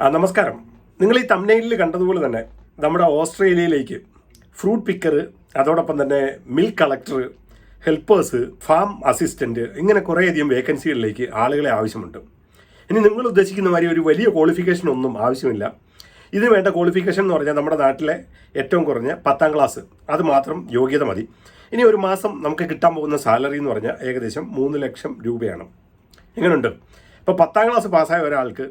നമസ്കാരം. നിങ്ങൾ ഈ തമ്നയിലിൽ കണ്ടതുപോലെ തന്നെ നമ്മുടെ ഓസ്ട്രേലിയയിലേക്ക് ഫ്രൂട്ട് പിക്കർ അതോടൊപ്പം തന്നെ milk collector helpers farm assistant ഇങ്ങനെ കുറേയധികം വേക്കൻസികളിലേക്ക് ആളുകളെ ആവശ്യമുണ്ട്. ഇനി നിങ്ങൾ ഉദ്ദേശിക്കുന്ന മാതിരി ഒരു വലിയ ക്വാളിഫിക്കേഷൻ ഒന്നും ആവശ്യമില്ല. ഇതിന് വേണ്ട ക്വാളിഫിക്കേഷൻ എന്ന് പറഞ്ഞാൽ നമ്മുടെ നാട്ടിലെ ഏറ്റവും കുറഞ്ഞ പത്താം ക്ലാസ് അത് മാത്രം യോഗ്യത മതി. ഇനി ഒരു മാസം നമുക്ക് കിട്ടാൻ പോകുന്ന സാലറി എന്ന് പറഞ്ഞാൽ ഏകദേശം മൂന്ന് ലക്ഷം രൂപയാണ്. എങ്ങനെയുണ്ട് ഇപ്പോൾ പത്താം ക്ലാസ് പാസ്സായ ഒരാൾക്ക്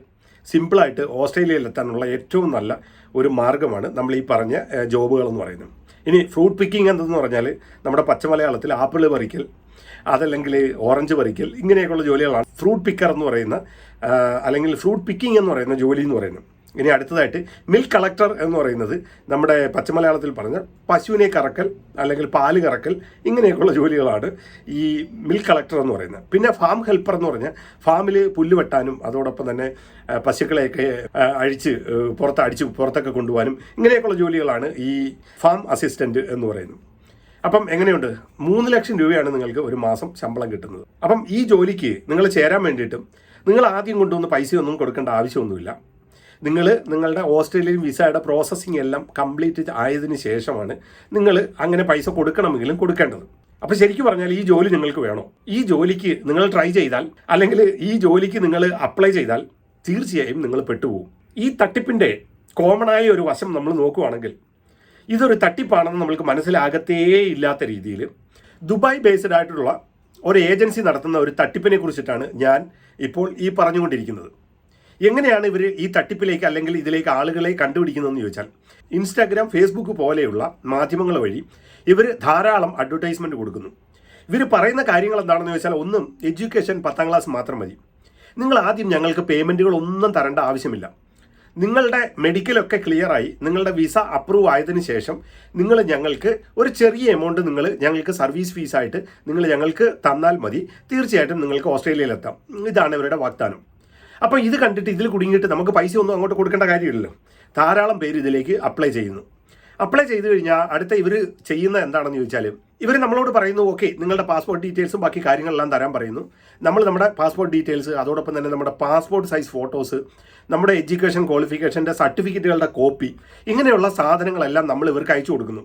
സിമ്പിളായിട്ട് ഓസ്ട്രേലിയയിൽ എത്താനുള്ള ഏറ്റവും നല്ല ഒരു മാർഗമാണ് നമ്മൾ ഈ പറഞ്ഞ ജോബുകളെന്ന് പറയുന്നത്. ഇനി ഫ്രൂട്ട് പിക്കിംഗ് എന്തെന്ന് പറഞ്ഞാൽ നമ്മുടെ പച്ചമലയാളത്തിൽ ആപ്പിൾ പറിക്കൽ അതല്ലെങ്കിൽ ഓറഞ്ച് പറിക്കൽ ഇങ്ങനെയൊക്കെയുള്ള ജോലികളാണ് ഫ്രൂട്ട് പിക്കർ എന്ന് പറയുന്ന അല്ലെങ്കിൽ ഫ്രൂട്ട് പിക്കിംഗ് എന്ന് പറയുന്ന ജോലി എന്ന് പറയുന്നത്. ഇനി അടുത്തതായിട്ട് മിൽക്ക് കളക്ടർ എന്ന് പറയുന്നത് നമ്മുടെ പച്ചമലയാളത്തിൽ പറഞ്ഞ പശുവിനെ കറക്കൽ അല്ലെങ്കിൽ പാൽ കറക്കൽ ഇങ്ങനെയൊക്കെയുള്ള ജോലികളാണ് ഈ മിൽക്ക് കളക്ടർ എന്ന് പറയുന്നത്. പിന്നെ ഫാം ഹെൽപ്പർ എന്ന് പറഞ്ഞാൽ ഫാമിൽ പുല്ല് വെട്ടാനും അതോടൊപ്പം തന്നെ പശുക്കളെയൊക്കെ അഴിച്ച് പുറത്ത് അടിച്ച് പുറത്തൊക്കെ കൊണ്ടുപോകാനും ഇങ്ങനെയൊക്കെയുള്ള ജോലികളാണ് ഈ ഫാം അസിസ്റ്റന്റ് എന്ന് പറയുന്നത്. അപ്പം എങ്ങനെയുണ്ട്? മൂന്ന് ലക്ഷം രൂപയാണ് നിങ്ങൾക്ക് ഒരു മാസം ശമ്പളം കിട്ടുന്നത്. അപ്പം ഈ ജോലിക്ക് നിങ്ങൾ ചേരാൻ വേണ്ടിയിട്ടും നിങ്ങൾ ആദ്യം കൊണ്ടുവന്ന് പൈസയൊന്നും കൊടുക്കേണ്ട ആവശ്യമൊന്നുമില്ല. നിങ്ങൾ നിങ്ങളുടെ ഓസ്ട്രേലിയൻ വിസയുടെ പ്രോസസ്സിംഗ് എല്ലാം കംപ്ലീറ്റ് ആയതിനു ശേഷമാണ് നിങ്ങൾ അങ്ങനെ പൈസ കൊടുക്കണമെങ്കിലും കൊടുക്കേണ്ടത്. അപ്പോൾ ശരിക്കും പറഞ്ഞാൽ ഈ ജോലി നിങ്ങൾക്ക് വേണോ? ഈ ജോലിക്ക് നിങ്ങൾ ട്രൈ ചെയ്താൽ അല്ലെങ്കിൽ ഈ ജോലിക്ക് നിങ്ങൾ അപ്ലൈ ചെയ്താൽ തീർച്ചയായും നിങ്ങൾ പെട്ടുപോകും. ഈ തട്ടിപ്പിന്റെ കോമണായ ഒരു വശം നമ്മൾ നോക്കുവാണെങ്കിൽ ഇതൊരു തട്ടിപ്പാണെന്ന് നമ്മൾക്ക് മനസ്സിലാകത്തേ ഇല്ലാത്ത രീതിയിൽ ദുബായ് ബേസ്ഡ് ആയിട്ടുള്ള ഒരു ഏജൻസി നടത്തുന്ന ഒരു തട്ടിപ്പിനെ കുറിച്ചിട്ടാണ് ഞാൻ ഇപ്പോൾ ഈ പറഞ്ഞുകൊണ്ടിരിക്കുന്നത്. എങ്ങനെയാണ് ഇവർ ഈ തട്ടിപ്പിലേക്ക് അല്ലെങ്കിൽ ഇതിലേക്ക് ആളുകളെ കണ്ടുപിടിക്കുന്നതെന്ന് ചോദിച്ചാൽ ഇൻസ്റ്റാഗ്രാം ഫേസ്ബുക്ക് പോലെയുള്ള മാധ്യമങ്ങൾ വഴി ഇവർ ധാരാളം അഡ്വർടൈസ്മെന്റ് കൊടുക്കുന്നു. ഇവർ പറയുന്ന കാര്യങ്ങൾ എന്താണെന്ന് ചോദിച്ചാൽ ഒന്നും എഡ്യൂക്കേഷൻ പത്താം ക്ലാസ് മാത്രം മതി. നിങ്ങൾ ആദ്യം ഞങ്ങൾക്ക് പേയ്മെന്റുകൾ ഒന്നും തരേണ്ട ആവശ്യമില്ല. നിങ്ങളുടെ മെഡിക്കലൊക്കെ ക്ലിയറായി നിങ്ങളുടെ വിസ അപ്രൂവ് ആയതിന് ശേഷം നിങ്ങൾ ഞങ്ങൾക്ക് ഒരു ചെറിയ എമൗണ്ട് നിങ്ങൾ ഞങ്ങൾക്ക് സർവീസ് ഫീസായിട്ട് നിങ്ങൾ ഞങ്ങൾക്ക് തന്നാൽ മതി. തീർച്ചയായിട്ടും നിങ്ങൾക്ക് ഓസ്ട്രേലിയയിലെത്താം ഇതാണ് ഇവരുടെ വാഗ്ദാനം. അപ്പോൾ ഇത് കണ്ടിട്ട് ഇതിൽ കുടുങ്ങിയിട്ട് നമുക്ക് പൈസ ഒന്നും അങ്ങോട്ട് കൊടുക്കേണ്ട കാര്യമില്ലല്ലോ. ധാരാളം പേര് ഇതിലേക്ക് അപ്ലൈ ചെയ്യുന്നു. അപ്ലൈ ചെയ്തു കഴിഞ്ഞാൽ അടുത്ത ഇവർ ചെയ്യുന്ന എന്താണെന്ന് ചോദിച്ചാൽ ഇവർ നമ്മളോട് പറയുന്നു ഓക്കെ നിങ്ങളുടെ പാസ്പോർട്ട് ഡീറ്റെയിൽസും ബാക്കി കാര്യങ്ങളെല്ലാം തരാൻ പറയുന്നു. നമ്മൾ നമ്മുടെ പാസ്പോർട്ട് ഡീറ്റെയിൽസ് അതോടൊപ്പം തന്നെ നമ്മുടെ പാസ്പോർട്ട് സൈസ് ഫോട്ടോസ് നമ്മുടെ എഡ്യൂക്കേഷൻ ക്വാളിഫിക്കേഷന്റെ സർട്ടിഫിക്കറ്റുകളുടെ കോപ്പി ഇങ്ങനെയുള്ള സാധനങ്ങളെല്ലാം നമ്മൾ ഇവർക്ക് അയച്ചു കൊടുക്കുന്നു.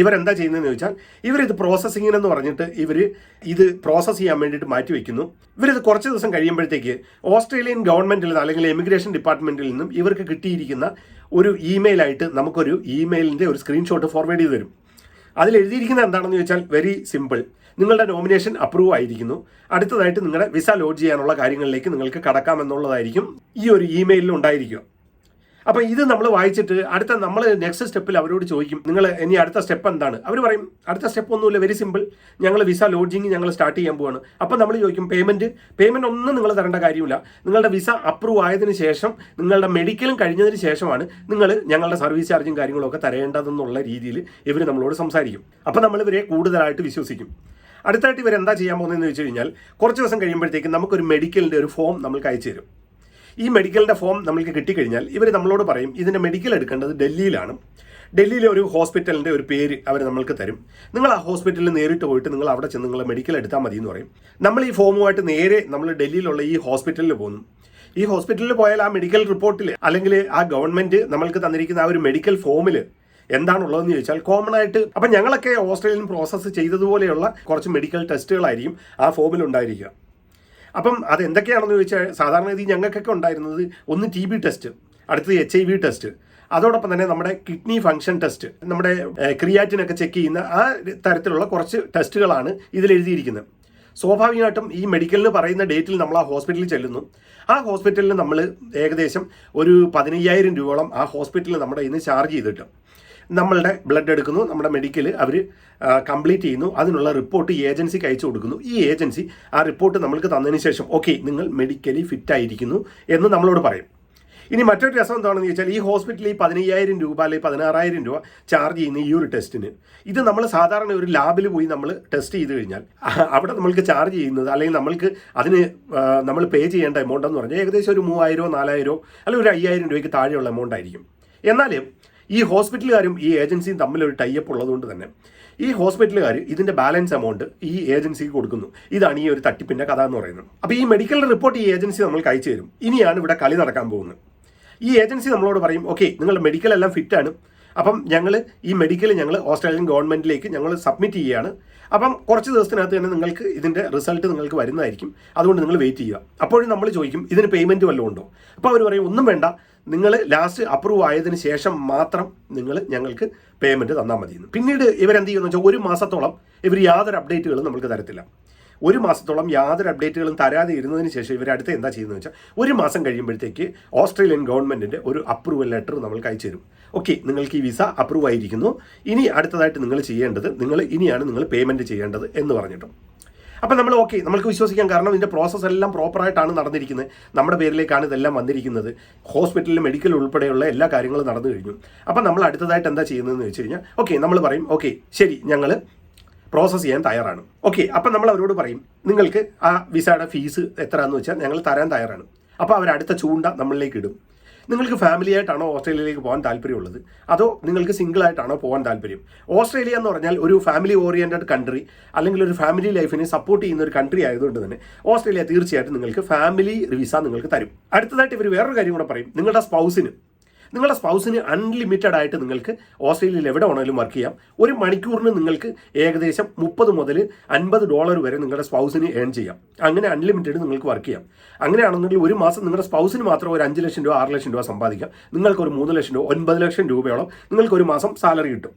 ഇവരെന്താ ചെയ്യുന്നതെന്ന് ചോദിച്ചാൽ ഇവരിത് പ്രോസസ്സിങ്ങിന് എന്ന് പറഞ്ഞിട്ട് ഇവർ ഇത് പ്രോസസ്സ് ചെയ്യാൻ വേണ്ടിയിട്ട് മാറ്റി വയ്ക്കുന്നു ഇവരിത് കുറച്ച് ദിവസം കഴിയുമ്പോഴത്തേക്ക് ഓസ്ട്രേലിയൻ ഗവൺമെന്റിൽ നിന്ന് അല്ലെങ്കിൽ എമിഗ്രേഷൻ ഡിപ്പാർട്ട്മെന്റിൽ നിന്നും ഇവർക്ക് കിട്ടിയിരിക്കുന്ന ഒരു ഇമെയിലായിട്ട് നമുക്കൊരു ഇമെയിലിന്റെ ഒരു സ്ക്രീൻഷോട്ട് ഫോർവേഡ് ചെയ്ത് തരും. അതിൽ എഴുതിയിരിക്കുന്നത് എന്താണെന്ന് ചോദിച്ചാൽ വെരി സിമ്പിൾ. നിങ്ങളുടെ നോമിനേഷൻ അപ്രൂവ് ആയിരിക്കുന്നു. അടുത്തതായിട്ട് നിങ്ങളുടെ വിസ ലോഡ് ചെയ്യാനുള്ള കാര്യങ്ങളിലേക്ക് നിങ്ങൾക്ക് കടക്കാമെന്നുള്ളതായിരിക്കും ഈ ഒരു ഇമെയിലിൽ ഉണ്ടായിരിക്കുക. അപ്പോൾ ഇത് നമ്മൾ വായിച്ചിട്ട് അടുത്ത നമ്മൾ നെക്സ്റ്റ് സ്റ്റെപ്പിൽ അവരോട് ചോദിക്കും നിങ്ങൾ ഇനി അടുത്ത സ്റ്റെപ്പ് എന്താണ്? അവർ പറയും അടുത്ത സ്റ്റെപ്പ് ഒന്നുമില്ല വെരി സിമ്പിൾ ഞങ്ങൾ വിസ ലോഡ്ജിങ് ഞങ്ങൾ സ്റ്റാർട്ട് ചെയ്യാൻ പോവാണ്. അപ്പോൾ നമ്മൾ ചോദിക്കും പേയ്മെന്റ് പേയ്മെന്റ് ഒന്നും നിങ്ങൾ തരേണ്ട കാര്യമില്ല. നിങ്ങളുടെ വിസ അപ്രൂവ് ആയതിന് ശേഷം നിങ്ങളുടെ മെഡിക്കലും കഴിഞ്ഞതിന് ശേഷമാണ് നിങ്ങൾ ഞങ്ങളുടെ സർവീസ് ചാർജും കാര്യങ്ങളൊക്കെ തരേണ്ടതെന്നുള്ള രീതിയിൽ ഇവർ നമ്മളോട് സംസാരിക്കും. അപ്പോൾ നമ്മൾ ഇവരെ കൂടുതലായിട്ട് വിശ്വസിക്കും. അടുത്തായിട്ട് ഇവർ എന്താ ചെയ്യാൻ പോകുന്നതെന്ന് വെച്ച് കഴിഞ്ഞാൽ കുറച്ച് ദിവസം കഴിയുമ്പോഴത്തേക്കും നമുക്കൊരു മെഡിക്കലിന്റെ ഒരു ഫോം നമ്മൾക്ക് അയച്ചു തരും ഈ മെഡിക്കലിന്റെ ഫോം നമ്മൾക്ക് കിട്ടിക്കഴിഞ്ഞാൽ ഇവർ നമ്മളോട് പറയും ഇതിന്റെ മെഡിക്കൽ എടുക്കേണ്ടത് ഡൽഹിയിലാണ്. ഡൽഹിയിലെ ഒരു ഹോസ്പിറ്റലിന്റെ ഒരു പേര് അവർ നമ്മൾക്ക് തരും. നിങ്ങൾ ആ ഹോസ്പിറ്റലിൽ നേരിട്ട് പോയിട്ട് നിങ്ങൾ അവിടെ ചെന്ന് നിങ്ങൾ മെഡിക്കൽ എടുത്താൽ മതി എന്ന് പറയും. നമ്മൾ ഈ ഫോമുമായിട്ട് നേരെ നമ്മൾ ഡൽഹിയിലുള്ള ഈ ഹോസ്പിറ്റലിൽ പോകുന്നു. ഈ ഹോസ്പിറ്റലിൽ പോയാൽ ആ മെഡിക്കൽ റിപ്പോർട്ടിൽ അല്ലെങ്കിൽ ആ ഗവൺമെന്റ് നമ്മൾക്ക് തന്നിരിക്കുന്ന ആ ഒരു മെഡിക്കൽ ഫോമിൽ എന്താണുള്ളതെന്ന് ചോദിച്ചാൽ കോമൺ ആയിട്ട് അപ്പം ഞങ്ങളൊക്കെ ഓസ്ട്രേലിയൻ പ്രോസസ്സ് ചെയ്തതുപോലെയുള്ള കുറച്ച് മെഡിക്കൽ ടെസ്റ്റുകളായിരിക്കും ആ ഫോമിൽ ഉണ്ടായിരിക്കുക. അപ്പം അത് എന്തൊക്കെയാണെന്ന് ചോദിച്ചാൽ സാധാരണ ഗതി ഞങ്ങൾക്കൊക്കെ ഉണ്ടായിരുന്നത് ഒന്ന് ടി ബി ടെസ്റ്റ് അടുത്തത് എച്ച് ഐ വി ടെസ്റ്റ് അതോടൊപ്പം തന്നെ നമ്മുടെ കിഡ്നി ഫംഗ്ഷൻ ടെസ്റ്റ് നമ്മുടെ ക്രിയാറ്റിനൊക്കെ ചെക്ക് ചെയ്യുന്ന ആ തരത്തിലുള്ള കുറച്ച് ടെസ്റ്റുകളാണ് ഇതിൽ എഴുതിയിരിക്കുന്നത്. സ്വാഭാവികമായിട്ടും ഈ മെഡിക്കലിന് പറയുന്ന ഡേറ്റിൽ നമ്മൾ ആ ഹോസ്പിറ്റലിൽ ചെല്ലുന്നു. ആ ഹോസ്പിറ്റലിൽ നമ്മൾ ഏകദേശം ഒരു പതിനയ്യായിരം രൂപയോളം ആ ഹോസ്പിറ്റലിൽ നമ്മുടെ ഇന്ന് ചാർജ് ചെയ്തിട്ട്. നമ്മളുടെ ബ്ലഡ് എടുക്കുന്നു നമ്മുടെ മെഡിക്കൽ അവർ കംപ്ലീറ്റ് ചെയ്യുന്നു അതിനുള്ള റിപ്പോർട്ട് ഈ ഏജൻസിക്ക് അയച്ചു കൊടുക്കുന്നു. ഈ ഏജൻസി ആ റിപ്പോർട്ട് നമ്മൾക്ക് തന്നതിന് ശേഷം ഓക്കെ നിങ്ങൾ മെഡിക്കലി ഫിറ്റ് ആയിരിക്കുന്നു എന്ന് നമ്മളോട് പറയും. ഇനി മറ്റൊരു രസം എന്താണെന്ന് ചോദിച്ചാൽ ഈ ഹോസ്പിറ്റലിൽ പതിനയ്യായിരം രൂപ അല്ലെങ്കിൽ പതിനാറായിരം രൂപ ചാർജ് ചെയ്യുന്ന ഈ ഒരു ടെസ്റ്റിന് ഇത് നമ്മൾ സാധാരണ ഒരു ലാബിൽ പോയി നമ്മൾ ടെസ്റ്റ് ചെയ്ത് കഴിഞ്ഞാൽ അവിടെ നമ്മൾക്ക് ചാർജ് ചെയ്യുന്നത് അല്ലെങ്കിൽ നമ്മൾക്ക് അതിന് നമ്മൾ പേ ചെയ്യേണ്ട എമൗണ്ട് എന്ന് പറഞ്ഞാൽ ഏകദേശം ഒരു മൂവായിരോ നാലായിരോ അല്ലെങ്കിൽ ഒരു അയ്യായിരം രൂപയ്ക്ക് താഴെയുള്ള എമൗണ്ട് ആയിരിക്കും. എന്നാൽ ഈ ഹോസ്പിറ്റലുകാരും ഈ ഏജൻസിയും തമ്മിലൊരു ടൈപ്പ് ഉള്ളതുകൊണ്ട് തന്നെ ഈ ഹോസ്പിറ്റലുകാർ ഇതിന്റെ ബാലൻസ് എമൗണ്ട് ഈ ഏജൻസിക്ക് കൊടുക്കുന്നു. ഇതാണ് ഈ ഒരു തട്ടിപ്പിന്റെ കഥ എന്ന് പറയുന്നത്. അപ്പോൾ ഈ മെഡിക്കൽ റിപ്പോർട്ട് ഈ ഏജൻസി നമ്മൾക്ക് അയച്ചു തരും. ഇനിയാണ് ഇവിടെ കളി നടക്കാൻ പോകുന്നത്. ഈ ഏജൻസി നമ്മളോട് പറയും ഓക്കെ നിങ്ങളുടെ മെഡിക്കൽ എല്ലാം ഫിറ്റാണ് അപ്പം ഞങ്ങൾ ഈ മെഡിക്കൽ ഞങ്ങൾ ഓസ്ട്രേലിയൻ ഗവൺമെന്റിലേക്ക് ഞങ്ങൾ സബ്മിറ്റ് ചെയ്യുകയാണ് അപ്പം കുറച്ച് ദിവസത്തിനകത്ത് തന്നെ നിങ്ങൾക്ക് ഇതിന്റെ റിസൾട്ട് നിങ്ങൾക്ക് വരുന്നതായിരിക്കും. അതുകൊണ്ട് നിങ്ങൾ വെയിറ്റ് ചെയ്യുക. അപ്പോഴും നമ്മൾ ചോദിക്കും ഇതിന് പേയ്മെന്റ് വല്ലതും ഉണ്ടോ? അപ്പോൾ അവർ പറയും ഒന്നും വേണ്ട. നിങ്ങൾ ലാസ്റ്റ് അപ്രൂവ് ആയതിനു ശേഷം മാത്രം നിങ്ങൾ ഞങ്ങൾക്ക് പേയ്മെന്റ് തന്നാൽ മതി പിന്നീട് ഇവരെന്ത് ചെയ്യുമെന്ന് വെച്ചാൽ ഒരു മാസത്തോളം ഇവർ യാതൊരു അപ്ഡേറ്റുകളും നമുക്ക് തരത്തില്ല. ഒരു മാസത്തോളം യാതൊരു അപ്ഡേറ്റുകളും തരാതെ ഇരുന്നതിന് ശേഷം ഇവർ അടുത്ത് എന്താ ചെയ്യുന്നത് വെച്ചാൽ ഒരു മാസം കഴിയുമ്പോഴത്തേക്ക് ഓസ്ട്രേലിയൻ ഗവൺമെന്റിന്റെ ഒരു അപ്രൂവൽ ലെറ്റർ നമ്മൾക്ക് അയച്ചു തരും. ഓക്കെ നിങ്ങൾക്ക് ഈ വിസ അപ്രൂവ് ആയിരിക്കുന്നു. ഇനി അടുത്തതായിട്ട് നിങ്ങൾ ചെയ്യേണ്ടത് നിങ്ങൾ ഇനിയാണ് നിങ്ങൾ പേയ്മെന്റ് ചെയ്യേണ്ടത് എന്ന് പറഞ്ഞിട്ടും. അപ്പം നമ്മൾ ഓക്കെ നമുക്ക് വിശ്വസിക്കാം. കാരണം ഇതിന്റെ പ്രോസസ്സ് എല്ലാം പ്രോപ്പറായിട്ടാണ് നടന്നിരിക്കുന്നത്. നമ്മുടെ പേരിലേക്കാണ് ഇതെല്ലാം വന്നിരിക്കുന്നത്. ഹോസ്പിറ്റലിൽ മെഡിക്കൽ ഉൾപ്പെടെയുള്ള എല്ലാ കാര്യങ്ങളും നടന്നു കഴിഞ്ഞു. അപ്പം നമ്മൾ അടുത്തതായിട്ട് എന്താ ചെയ്യുന്നതെന്ന് വെച്ച് കഴിഞ്ഞാൽ ഓക്കെ നമ്മൾ പറയും ഓക്കെ ശരി ഞങ്ങൾ പ്രോസസ്സ് ചെയ്യാൻ തയ്യാറാണ്. ഓക്കെ അപ്പം നമ്മൾ അവരോട് പറയും നിങ്ങൾക്ക് ആ വിസയുടെ ഫീസ് എത്രയാണെന്ന് വെച്ചാൽ ഞങ്ങൾ തരാൻ തയ്യാറാണ്. അപ്പോൾ അവരടുത്ത ചൂണ്ട നമ്മളിലേക്ക് ഇടും. നിങ്ങൾക്ക് ഫാമിലി ആയിട്ടാണോ ഓസ്ട്രേലിയയിലേക്ക് പോകാൻ താല്പര്യമുള്ളത്? അതോ നിങ്ങൾക്ക് സിംഗിൾ ആയിട്ടാണോ പോകാൻ താല്പര്യം? ഓസ്ട്രേലിയ എന്ന് പറഞ്ഞാൽ ഒരു ഫാമിലി ഓറിയന്റഡ് കൺട്രി അല്ലെങ്കിൽ ഒരു ഫാമിലി ലൈഫിനെ സപ്പോർട്ട് ചെയ്യുന്ന ഒരു കൺട്രി ആയതുകൊണ്ട് തന്നെ ഓസ്ട്രേലിയ തീർച്ചയായിട്ടും നിങ്ങൾക്ക് ഫാമിലി വിസ നിങ്ങൾക്ക് തരും. അടുത്തതായിട്ട് ഇവർ വേറൊരു കാര്യം കൂടെ പറയും. നിങ്ങളുടെ സ്പൗസിന് നിങ്ങളുടെ സ്പൗസിന് അൺലിമിറ്റഡ് ആയിട്ട് നിങ്ങൾക്ക് ഓസ്ട്രേലിയയിൽ എവിടെ വേണമെങ്കിലും വർക്ക് ചെയ്യാം. ഒരു മണിക്കൂറിന് നിങ്ങൾക്ക് ഏകദേശം മുപ്പത് മുതൽ അൻപത് ഡോളർ വരെ നിങ്ങളുടെ സ്പൗസിന് ഏൺ ചെയ്യാം. അങ്ങനെ അൺലിമിറ്റഡ് നിങ്ങൾക്ക് വർക്ക് ചെയ്യാം. അങ്ങനെയാണെന്നുണ്ടെങ്കിൽ ഒരു മാസം നിങ്ങളുടെ സ്പൗസിന് മാത്രം ഒരു അഞ്ച് ലക്ഷം രൂപ ആറ് ലക്ഷം രൂപ സമ്പാദിക്കാം. നിങ്ങൾക്ക് ഒരു മൂന്ന് ലക്ഷം രൂപ ഒൻപത് ലക്ഷം രൂപയോളം നിങ്ങൾക്ക് ഒരു മാസം സാലറി കിട്ടും.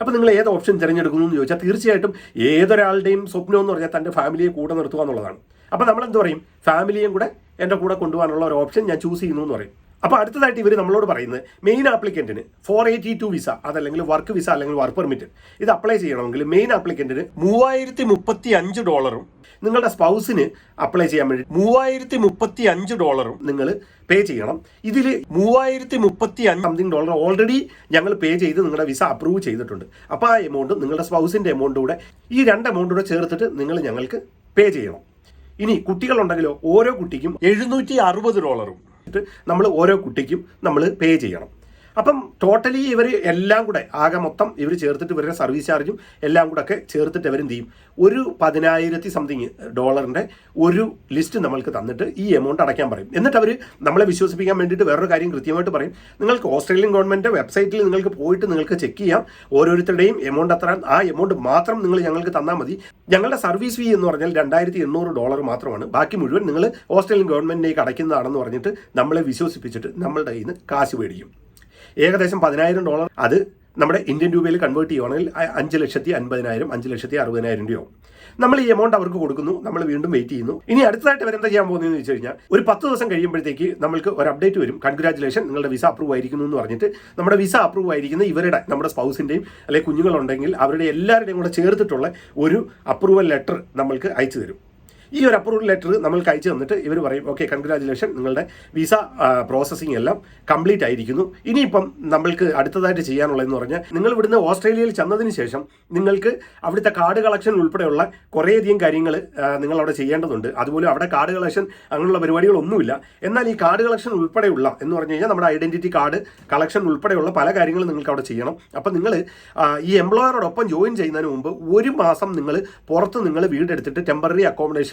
അപ്പോൾ നിങ്ങൾ ഏത് ഓപ്ഷൻ തിരഞ്ഞെടുക്കുന്നു എന്ന് ചോദിച്ചാൽ തീർച്ചയായിട്ടും ഏതൊരാളുടെയും സ്വപ്നം എന്ന് പറഞ്ഞാൽ തന്റെ ഫാമിലിയെ കൂടെ നിർത്തുക എന്നുള്ളതാണ്. അപ്പോൾ നമ്മൾ എന്ത് പറയും ഫാമിലിയും കൂടെ എന്റെ കൂടെ കൊണ്ടുപോകാനുള്ള ഒരു ഓപ്ഷൻ ഞാൻ ചൂസ് ചെയ്യുന്നു എന്ന് പറയും. അപ്പോൾ അടുത്തതായിട്ട് ഇവർ നമ്മളോട് പറയുന്നത് മെയിൻ ആപ്ലിക്കന്റിന് ഫോർ എയ്റ്റി ടു വിസ അതല്ലെങ്കിൽ വർക്ക് വിസ അല്ലെങ്കിൽ വർക്ക് പെർമിറ്റ് ഇത് അപ്ലൈ ചെയ്യണമെങ്കിൽ മെയിൻ ആപ്ലിക്കന്റിന് മൂവായിരത്തി മുപ്പത്തി അഞ്ച് ഡോളറും നിങ്ങളുടെ സ്പൗസിന് അപ്ലൈ ചെയ്യാൻ വേണ്ടി മൂവായിരത്തി മുപ്പത്തി അഞ്ച് ഡോളറും നിങ്ങൾ പേ ചെയ്യണം. ഇതിൽ മൂവായിരത്തി മുപ്പത്തി അഞ്ച് സംതിങ് ഡോളർ ഓൾറെഡി ഞങ്ങൾ പേ ചെയ്ത് നിങ്ങളുടെ വിസ അപ്രൂവ് ചെയ്തിട്ടുണ്ട്. അപ്പോൾ ആ എമൗണ്ട് നിങ്ങളുടെ സ്പൗസിന്റെ എമൗണ്ട് കൂടെ ഈ രണ്ട് എമൗണ്ട് കൂടെ ചേർത്തിട്ട് നിങ്ങൾ ഞങ്ങൾക്ക് പേ ചെയ്യണം. ഇനി കുട്ടികളുണ്ടെങ്കിലോ ഓരോ കുട്ടിക്കും എഴുന്നൂറ്റി അറുപത് ഡോളറും. നമ്മൾ ഓരോ കുട്ടിക്കും നമ്മൾ പേ ചെയ്യണം. അപ്പം ടോട്ടലി ഇവർ എല്ലാം കൂടെ ആകെ മൊത്തം ഇവർ ചേർത്തിട്ട് ഇവരുടെ സർവീസ് ചാർജും എല്ലാം കൂടെ ഒക്കെ ചേർത്തിട്ട് അവരും ചെയ്യും? ഒരു പതിനായിരത്തി സംതിങ് ഡോളറിന്റെ ഒരു ലിസ്റ്റ് നമ്മൾക്ക് തന്നിട്ട് ഈ എമൗണ്ട് അടയ്ക്കാൻ പറയും. എന്നിട്ട് അവർ നമ്മളെ വിശ്വസിപ്പിക്കാൻ വേണ്ടിയിട്ട് വേറൊരു കാര്യം കൃത്യമായിട്ട് പറയും. നിങ്ങൾക്ക് ഓസ്ട്രേലിയൻ ഗവൺമെന്റ് വെബ്സൈറ്റിൽ നിങ്ങൾക്ക് പോയിട്ട് നിങ്ങൾക്ക് ചെക്ക് ചെയ്യാം. ഓരോരുത്തരുടെയും എമൗണ്ട് എത്ര ആ എമൗണ്ട് മാത്രം നിങ്ങൾ ഞങ്ങൾക്ക് തന്നാൽ മതി. ഞങ്ങളുടെ സർവീസ് ഫീ എന്ന് പറഞ്ഞാൽ രണ്ടായിരത്തി എണ്ണൂറ് ഡോളർ മാത്രമാണ്. ബാക്കി മുഴുവൻ നിങ്ങൾ ഓസ്ട്രേലിയൻ ഗവൺമെന്റിലേക്ക് അടയ്ക്കുന്നതാണെന്ന് പറഞ്ഞിട്ട് നമ്മളെ വിശ്വസിപ്പിച്ചിട്ട് നമ്മളുടെ കയ്യിൽ നിന്ന് കാശ് മേടിക്കും. ഏകദേശം പതിനായിരം ഡോളർ. അത് നമ്മുടെ ഇന്ത്യൻ രൂപയിൽ കൺവേർട്ട് ചെയ്യുവാണെങ്കിൽ അഞ്ച് ലക്ഷത്തി അൻപതിനായിരം അഞ്ച് ലക്ഷത്തി അറുപതിനായിരം രൂപയാവും. നമ്മൾ ഈ എമൗണ്ട് അവർക്ക് കൊടുക്കുന്നു നമ്മൾ വീണ്ടും വെയിറ്റ് ചെയ്യുന്നു. ഇനി അടുത്തതായിട്ട് അവരെന്താ ചെയ്യാൻ പോകുന്നതെന്ന് വെച്ച് കഴിഞ്ഞാൽ ഒരു പത്ത് ദിവസം കഴിയുമ്പോഴത്തേക്ക് നമ്മൾക്ക് ഒരു അപ്ഡേറ്റ് വരും. കൺഗ്രാജുലേഷൻ നിങ്ങളുടെ വിസ അപ്രൂവ് ആയിരിക്കുന്നു എന്ന് പറഞ്ഞിട്ട്. നമ്മുടെ വിസ അപ്രൂവ് ആയിരിക്കുന്ന ഇവരുടെ നമ്മുടെ സ്പൗസിന്റെയും അല്ലെങ്കിൽ കുഞ്ഞുങ്ങളുണ്ടെങ്കിൽ അവരുടെ എല്ലാവരുടെയും കൂടെ ചേർത്തിട്ടുള്ള ഒരു അപ്രൂവൽ ലെറ്റർ നമ്മൾക്ക് അയച്ചു തരും. ഈ ഒരു അപ്രൂവൽ ലെറ്റർ നമ്മൾ അയച്ചു തന്നിട്ട് ഇവർ പറയും ഓക്കെ കൺഗ്രാജുലേഷൻ നിങ്ങളുടെ വിസ പ്രോസസ്സിംഗ് എല്ലാം കംപ്ലീറ്റ് ആയിരിക്കുന്നു. ഇനിയിപ്പം നമ്മൾക്ക് അടുത്തതായിട്ട് ചെയ്യാനുള്ളതെന്ന് പറഞ്ഞാൽ നിങ്ങൾ ഇവിടുന്ന് ഓസ്ട്രേലിയയിൽ ചെന്നതിന് ശേഷം നിങ്ങൾക്ക് അവിടുത്തെ കാർഡ് കളക്ഷൻ ഉൾപ്പെടെയുള്ള കുറേയധികം കാര്യങ്ങൾ നിങ്ങൾ അവിടെ ചെയ്യേണ്ടതുണ്ട്. അതുപോലെ അവിടെ കാർഡ് കളക്ഷൻ അങ്ങനെയുള്ള പരിപാടികളൊന്നുമില്ല. എന്നാൽ ഈ കാർഡ് കളക്ഷൻ ഉൾപ്പെടെയുള്ള എന്ന് പറഞ്ഞു കഴിഞ്ഞാൽ നമ്മുടെ ഐഡന്റിറ്റി കാർഡ് കളക്ഷൻ ഉൾപ്പെടെയുള്ള പല കാര്യങ്ങളും നിങ്ങൾക്ക് അവിടെ ചെയ്യണം. അപ്പം നിങ്ങൾ ഈ എംപ്ലോയറോടൊപ്പം ജോയിൻ ചെയ്യുന്നതിന് മുമ്പ് ഒരു മാസം നിങ്ങൾ പുറത്ത് നിങ്ങൾ വീടെടുത്തിട്ട് ടെമ്പററി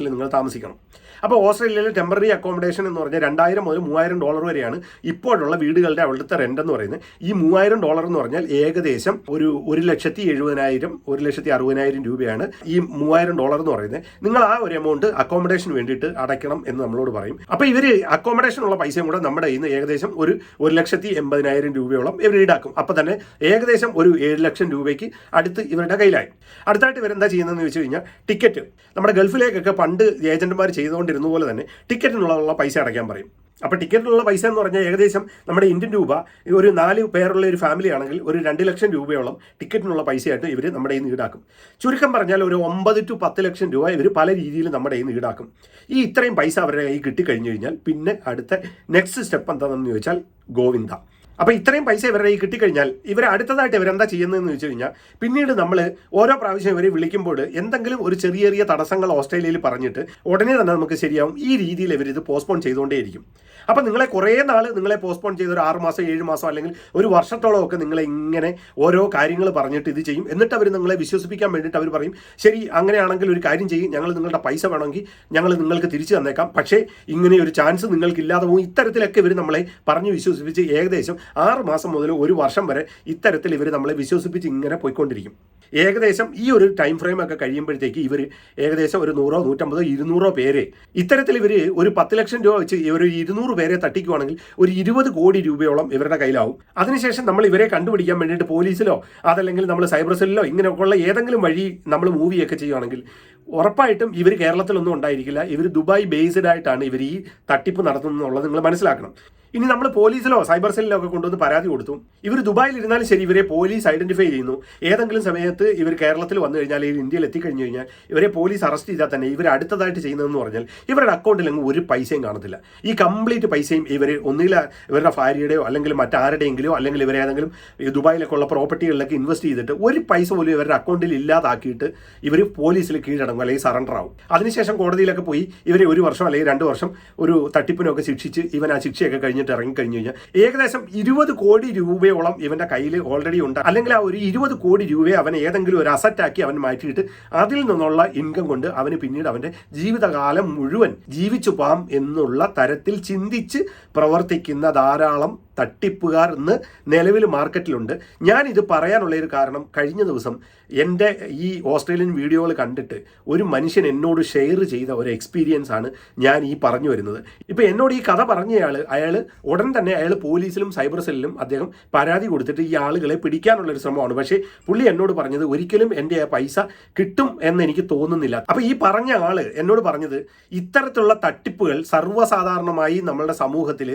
അക്കോമഡേഷനിൽ നിങ്ങൾ താമസിക്കണം. അപ്പോൾ ഓസ്ട്രേലിയയിലെ ടെമ്പററി അക്കോമഡേഷൻ എന്ന് പറഞ്ഞാൽ രണ്ടായിരം മുതൽ മൂവായിരം ഡോളർ വരെയാണ് ഇപ്പോഴുള്ള വീടുകളുടെ അവിടുത്തെ റെന്റ് എന്ന് പറയുന്നത്. ഈ മൂവായിരം ഡോളർ എന്ന് പറഞ്ഞാൽ ഏകദേശം ഒരു ഒരു ലക്ഷത്തി എഴുപതിനായിരം ഒരു ലക്ഷത്തി അറുപതിനായിരം രൂപയാണ് ഈ മൂവായിരം ഡോളർ എന്ന് പറയുന്നത്. നിങ്ങൾ ആ ഒരു എമൗണ്ട് അക്കോമഡേഷന് വേണ്ടിയിട്ട് അടയ്ക്കണം എന്ന് നമ്മളോട് പറയും. അപ്പോൾ ഇവർ അക്കോമഡേഷനുള്ള പൈസയും കൂടെ നമ്മുടെ നിന്ന് ഏകദേശം ഒരു ഒരു ലക്ഷത്തി എൺപതിനായിരം രൂപയോളം ഇവർ ഈടാക്കും. അപ്പോൾ തന്നെ ഏകദേശം ഒരു ഏഴ് ലക്ഷം രൂപയ്ക്ക് അടുത്ത് ഇവരുടെ കയ്യിലായി. അടുത്തായിട്ട് ഇവരെന്താ ചെയ്യുന്നതെന്ന് വെച്ച് കഴിഞ്ഞാൽ ടിക്കറ്റ് നമ്മുടെ ഗൾഫിലേക്കൊക്കെ പണ്ട് ഏജന്റുമാർ ചെയ്തുകൊണ്ടിരുന്ന പോലെ തന്നെ ടിക്കറ്റിനുള്ള പൈസ അടയ്ക്കാൻ പറയും. അപ്പോൾ ടിക്കറ്റിനുള്ള പൈസ എന്ന് പറഞ്ഞാൽ ഏകദേശം നമ്മുടെ ഇന്ത്യൻ രൂപ ഒരു നാല് പേരുള്ള ഒരു ഫാമിലി ആണെങ്കിൽ ഒരു രണ്ട് ലക്ഷം രൂപയോളം ടിക്കറ്റിനുള്ള പൈസയായിട്ട് ഇവർ നമ്മുടെ ഈ നിന്ന് ഈടാക്കും. ചുരുക്കം പറഞ്ഞാൽ ഒരു ഒമ്പത് ടു പത്ത് ലക്ഷം രൂപ ഇവർ പല രീതിയിൽ നമ്മുടെ ഈ നിന്ന് ഈടാക്കും. ഈ ഇത്രയും പൈസ അവരുടെ കയ്യിൽ കിട്ടിക്കഴിഞ്ഞു കഴിഞ്ഞാൽ പിന്നെ അടുത്ത നെക്സ്റ്റ് സ്റ്റെപ്പ് എന്താണെന്ന് ചോദിച്ചാൽ ഗോവിന്ദ. അപ്പോൾ ഇത്രയും പൈസ ഇവരുടെ ഈ കിട്ടിക്കഴിഞ്ഞാൽ ഇവർ അടുത്തതായിട്ട് ഇവരെന്താ ചെയ്യുന്നതെന്ന് വെച്ച് കഴിഞ്ഞാൽ പിന്നീട് നമ്മൾ ഓരോ പ്രാവശ്യം ഇവരെ വിളിക്കുമ്പോൾ എന്തെങ്കിലും ഒരു ചെറിയ ചെറിയ തടസ്സങ്ങൾ ഓസ്ട്രേലിയയിൽ പറഞ്ഞിട്ട് ഉടനെ തന്നെ നമുക്ക് ശരിയാവും. ഈ രീതിയിൽ ഇവർ ഇത് പോസ്റ്റ്പോൺ ചെയ്തുകൊണ്ടേയിരിക്കും. അപ്പം നിങ്ങളെ കുറേ നാൾ നിങ്ങളെ പോസ്റ്റ്പോൺ ചെയ്ത് ഒരു ആറ് മാസം ഏഴ് മാസം അല്ലെങ്കിൽ ഒരു വർഷത്തോളം ഒക്കെ നിങ്ങളെ ഇങ്ങനെ ഓരോ കാര്യങ്ങൾ പറഞ്ഞിട്ട് ഇത് ചെയ്യും. എന്നിട്ട് അവർ നിങ്ങളെ വിശ്വസിപ്പിക്കാൻ വേണ്ടിയിട്ട് അവർ പറയും ശരി അങ്ങനെയാണെങ്കിൽ ഒരു കാര്യം ചെയ്യും. ഞങ്ങൾ നിങ്ങളുടെ പൈസ വേണമെങ്കിൽ ഞങ്ങൾ നിങ്ങൾക്ക് തിരിച്ചു തന്നേക്കാം. പക്ഷേ ഇങ്ങനെ ഒരു ചാൻസ് നിങ്ങൾക്ക് ഇല്ലാതെ പോകും. ഇത്തരത്തിലൊക്കെ ഇവർ നമ്മളെ പറഞ്ഞ് വിശ്വസിപ്പിച്ച് ഏകദേശം ആറ് മാസം മുതൽ ഒരു വർഷം വരെ ഇത്തരത്തിൽ ഇവർ നമ്മളെ വിശ്വസിപ്പിച്ച് ഇങ്ങനെ പോയിക്കൊണ്ടിരിക്കും. ഏകദേശം ഈ ഒരു ടൈം ഫ്രെയിം ഒക്കെ കഴിയുമ്പോഴത്തേക്ക് ഇവർ ഏകദേശം ഒരു നൂറോ നൂറ്റമ്പതോ ഇരുന്നൂറോ പേരെ ഇത്തരത്തിൽ ഇവർ ഒരു പത്ത് ലക്ഷം രൂപ വെച്ച് ഒരു ഇരുന്നൂറ് പേരെ തട്ടിക്കുവാണെങ്കിൽ ഒരു ഇരുപത് കോടി രൂപയോളം ഇവരുടെ കയ്യിലാവും. അതിനുശേഷം നമ്മൾ ഇവരെ കണ്ടുപിടിക്കാൻ വേണ്ടിയിട്ട് പോലീസിലോ അതല്ലെങ്കിൽ നമ്മൾ സൈബർ സെല്ലിലോ ഇങ്ങനെയൊക്കെയുള്ള ഏതെങ്കിലും വഴി നമ്മൾ മൂവിയൊക്കെ ചെയ്യുകയാണെങ്കിൽ ഉറപ്പായിട്ടും ഇവർ കേരളത്തിലൊന്നും ഉണ്ടായിരിക്കില്ല. ഇവർ ദുബായ് ബേസ്ഡ് ആയിട്ടാണ് ഇവർ ഈ തട്ടിപ്പ് നടത്തുന്നത് എന്നുള്ളത് നിങ്ങൾ മനസ്സിലാക്കണം. ഇനി നമ്മൾ പോലീസിലോ സൈബർ സെല്ലിലോ ഒക്കെ കൊണ്ടുവന്ന് പരാതി കൊടുത്തു. ഇവർ ദുബായിൽ ഇരുന്നാലും ശരി ഇവരെ പോലീസ് ഐഡന്റിഫൈ ചെയ്യുന്നു. ഏതെങ്കിലും സമയത്ത് ഇവർ കേരളത്തിൽ വന്നു കഴിഞ്ഞാൽ ഇന്ത്യയിൽ എത്തിക്കഴിഞ്ഞു കഴിഞ്ഞാൽ ഇവരെ പോലീസ് അറസ്റ്റ് ചെയ്താൽ തന്നെ ഇവർ അടുത്തതായിട്ട് ചെയ്യുന്നതെന്ന് പറഞ്ഞാൽ ഇവരുടെ അക്കൗണ്ടിൽ അങ്ങ് ഒരു പൈസയും കാണത്തില്ല. ഈ കംപ്ലീറ്റ് പൈസയും ഇവർ ഒന്നുകിൽ ഇവരുടെ ഭാര്യയുടെയോ അല്ലെങ്കിൽ മറ്റാരുടെയെങ്കിലോ അല്ലെങ്കിൽ ഇവർ ഏതെങ്കിലും ദുബായിലൊക്കെ ഉള്ള പ്രോപ്പർട്ടികളിലൊക്കെ ഇൻവെസ്റ്റ് ചെയ്തിട്ട് ഒരു പൈസ പോലും ഇവരുടെ അക്കൗണ്ടിൽ ഇല്ലാതാക്കിയിട്ട് ഇവർ പോലീസിൽ കീഴടങ്ങും അല്ലെങ്കിൽ സറണ്ടർ ആവും. അതിനുശേഷം കോടതിയിലൊക്കെ പോയി ഇവരെ ഒരു വർഷം അല്ലെങ്കിൽ രണ്ട് വർഷം ഒരു തട്ടിപ്പിനൊക്കെ ശിക്ഷിച്ച് ഇവൻ ആ ശിക്ഷയൊക്കെ കഴിഞ്ഞിട്ട് ഇറങ്ങിക്കഴിഞ്ഞു കഴിഞ്ഞാൽ ഏകദേശം ഇരുപത് കോടി രൂപയോളം ഇവന്റെ കയ്യിൽ ഓൾറെഡി ഉണ്ട്. അല്ലെങ്കിൽ ആ ഒരു ഇരുപത് കോടി രൂപയെ അവൻ ഏതെങ്കിലും ഒരു അസറ്റാക്കി അവൻ മാറ്റിയിട്ട് അതിൽ നിന്നുള്ള ഇൻകം കൊണ്ട് അവന് പിന്നീട് അവന്റെ ജീവിതകാലം മുഴുവൻ ജീവിച്ചു പോകാം എന്നുള്ള തരത്തിൽ ചിന്തിച്ച് പ്രവർത്തിക്കുന്ന ധാരാളം തട്ടിപ്പുകാർ ഇന്ന് നിലവിൽ മാർക്കറ്റിലുണ്ട്. ഞാൻ ഇത് പറയാനുള്ള ഒരു കാരണം കഴിഞ്ഞ ദിവസം എന്റെ ഈ ഓസ്ട്രേലിയൻ വീഡിയോകൾ കണ്ടിട്ട് ഒരു മനുഷ്യൻ എന്നോട് ഷെയർ ചെയ്ത ഒരു എക്സ്പീരിയൻസ് ആണ് ഞാൻ ഈ പറഞ്ഞു വരുന്നത്. ഇപ്പോൾ എന്നോട് ഈ കഥ പറഞ്ഞയാൾ അയാൾ ഉടൻ തന്നെ അയാൾ പോലീസിലും സൈബർ സെല്ലിലും അദ്ദേഹം പരാതി കൊടുത്തിട്ട് ഈ ആളുകളെ പിടിക്കാനുള്ള ഒരു ശ്രമമാണ്. പക്ഷേ പുള്ളി എന്നോട് പറഞ്ഞത് ഒരിക്കലും എന്റെ ആ പൈസ കിട്ടും എന്ന് എനിക്ക് തോന്നുന്നില്ല. അപ്പോൾ ഈ പറഞ്ഞ ആൾ എന്നോട് പറഞ്ഞത് ഇത്തരത്തിലുള്ള തട്ടിപ്പുകൾ സർവസാധാരണമായി നമ്മളുടെ സമൂഹത്തിൽ